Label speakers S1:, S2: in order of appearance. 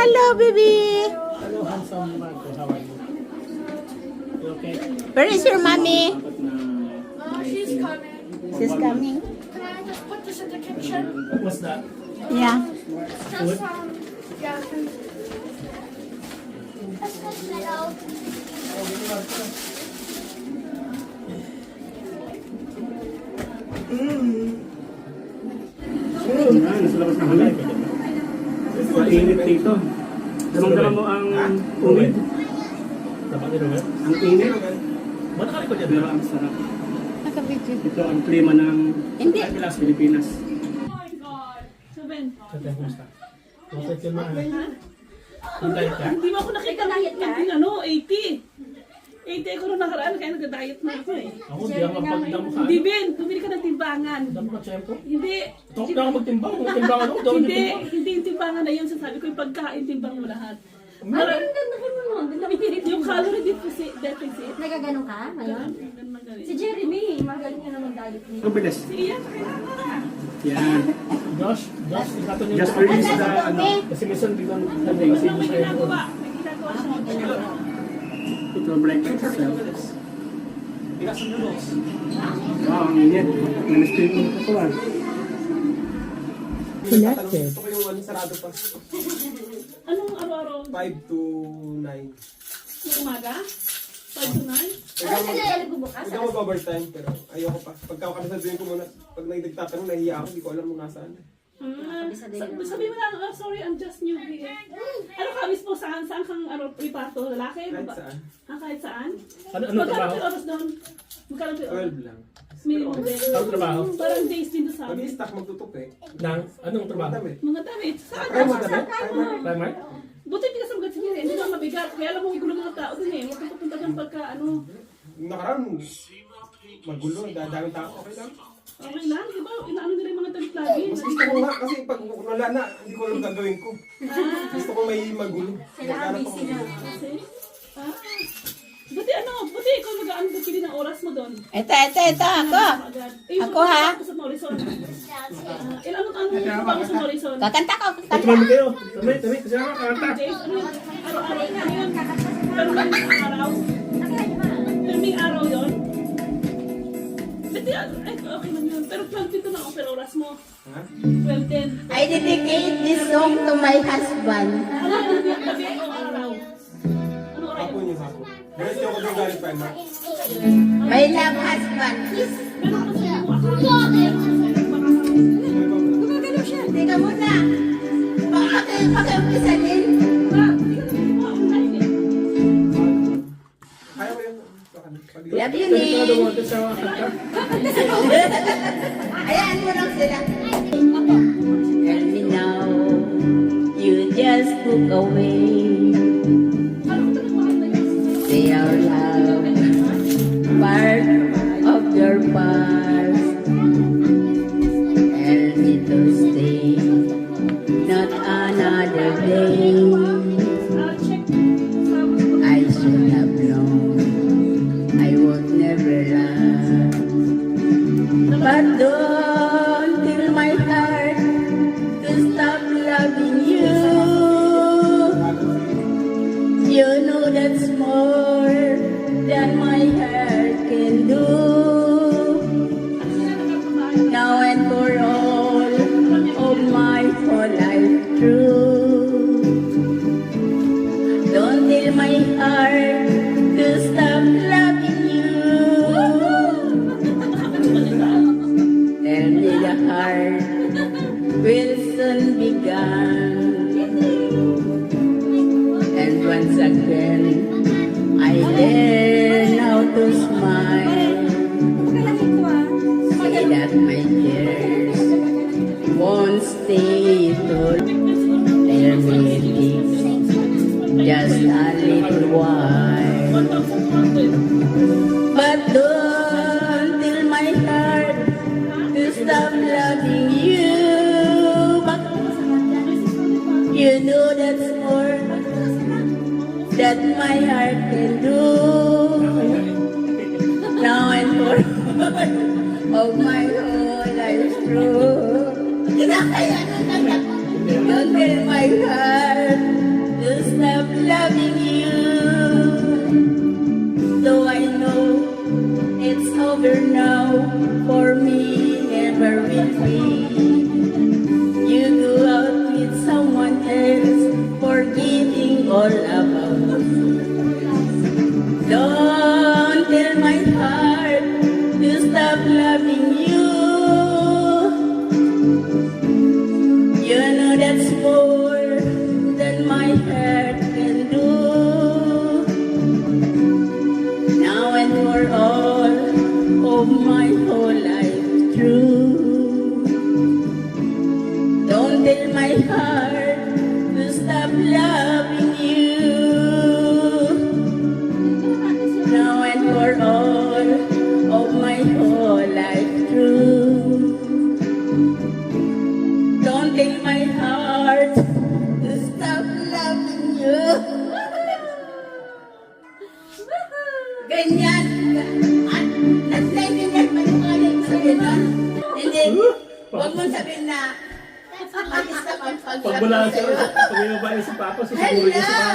S1: Hello, baby.
S2: Hello, handsome Marco. How are you? You okay?
S1: Where is your mommy?
S3: Oh, she's coming.
S1: She's coming.
S3: Can I just put this in the kitchen?
S2: What's that?
S1: Yeah.
S3: Just um, yeah. That's good, little.
S4: Mainit dito. Damang-dama mo ang
S2: Ruel?
S4: Ang init. Pero ang sarap.
S1: Nakabidyo.
S4: Ito ang klima ng
S1: Hindi.
S4: Pilipinas, Pilipinas.
S2: Sante, kumusta? Okay, chill mo. Hintay ka?
S5: Hindi mo ako nakita diet ka? ano, 80. 80 ako nung nag-diet na ako eh.
S2: Ako, di ako magpagdamo ka.
S5: Hindi, Ben, bumili ka ng timbangan.
S2: Damo ka, tiyempo.
S5: Hindi,
S2: Ito na ako magtimbang. Magtimbang ako. Daw
S5: hindi, hindi yung timbangan na yun. Sasabi ko yung pagkain, timbang mo lahat.
S6: Ay, ang ganda ko nun.
S5: Yung calorie deficit, deficit.
S6: Nagaganon ka ngayon? Si Jeremy, magaling ka naman galit niya.
S4: Ang bilis.
S5: Sige, yan.
S4: Yan.
S2: Josh, Josh, ikato niyo.
S4: Just release the ano.
S2: Kasi minsan biglang
S5: Ano
S2: nag-iisip
S5: lang
S2: mo
S5: may ginagawa? May ginagawa siya.
S4: It will
S2: ng noodles.
S4: Wow, ang init. Nanistin ko ito ah.
S7: Gusto ko yung ano, sarado pa.
S5: Anong araw-araw?
S7: 5 to 9.
S5: Yung umaga? 5 to 9?
S6: Ay, kasi ko bukas.
S7: Hindi ako mag-overtime, pero ayoko pa. Pagka kakasabihin ko muna, pag nagtatanong, nahihiya ako, hindi ko alam kung nasaan.
S5: Ah, sabi, sabi mo lang, oh, sorry, I'm just new here. Ano ka mismo saan? Saan kang ano, reparto? Lalaki?
S7: Kahit
S5: Baba?
S7: saan.
S5: Ah, kahit saan?
S2: Ano, ano
S5: Magkano
S2: trabaho?
S5: yung oras doon? Magkano yung oras?
S7: 12 lang.
S5: Minimum din.
S2: Ano trabaho?
S5: Parang days din doon sa
S7: Pag
S5: amin.
S7: i-stack, magtutok eh.
S2: Nang, anong trabaho?
S7: Madami.
S5: Mga damit. Saan?
S7: Ay, madami.
S5: Saan?
S2: Primer?
S5: Buti hindi ka sumagat sige. Hindi naman mabigat. Kaya alam mo, gulo mga tao din eh. Huwag kang pupunta dyan pagka ano.
S7: Nakaraan, magulo, dadaming tao, okay lang.
S5: Okay lang, di ba? Inaano nila yung mga lagi.
S7: Mas gusto ko nga, kasi pag wala na, hindi ko alam gagawin ko. Gusto ko may magulo. Maghanap ako.
S5: Kasi, ah. Buti ano, buti ikaw mag-ano ka pili ng oras mo doon.
S1: Ito, ito, ito. Ako.
S5: Agad. Eh, yung
S1: Ako, ha?
S5: ako Sa Morrison. Ah, ilan ang ano pa ako sa Morrison?
S1: Kakanta ko.
S2: Ito
S1: Kakanta.
S2: mami kayo. Tumay, tumay. Kasi ako kakanta.
S5: Days, ano yun? Araw-araw na yun. Pero may araw. Pero may araw yun. Hindi, ay, okay lang yun. Pero 12 dito na ako per oras mo.
S7: Ha?
S5: 12 din.
S1: I dedicate this song to my husband.
S5: Ano yung yung gabi o araw? Ano oras?
S7: Hapon yung hapon. Diretso ako doon galing pa.
S1: My love husband. Kiss.
S5: Meron kasi ako.
S1: Gumagano siya. Teka muna. Din.
S7: Pag-
S1: Love you, Nick. Ayan mo lang sila. Tell me now, you just took away. Say out loud, part of your past. Just a little while. But don't tell my heart to stop loving you. But you know that's more that my heart can do. Now and for of my whole life through. Don't tell my heart other night. Tell my heart to stop loving you. Now and for all of my whole life through. Don't tell my heart to stop loving you. Ganyan. At nag-naiingat pa yung mga yung sabihin nun. Hindi. Huwag mong sabihin na pag
S4: wala siya, pag may babae si Papa, susuburin niya si.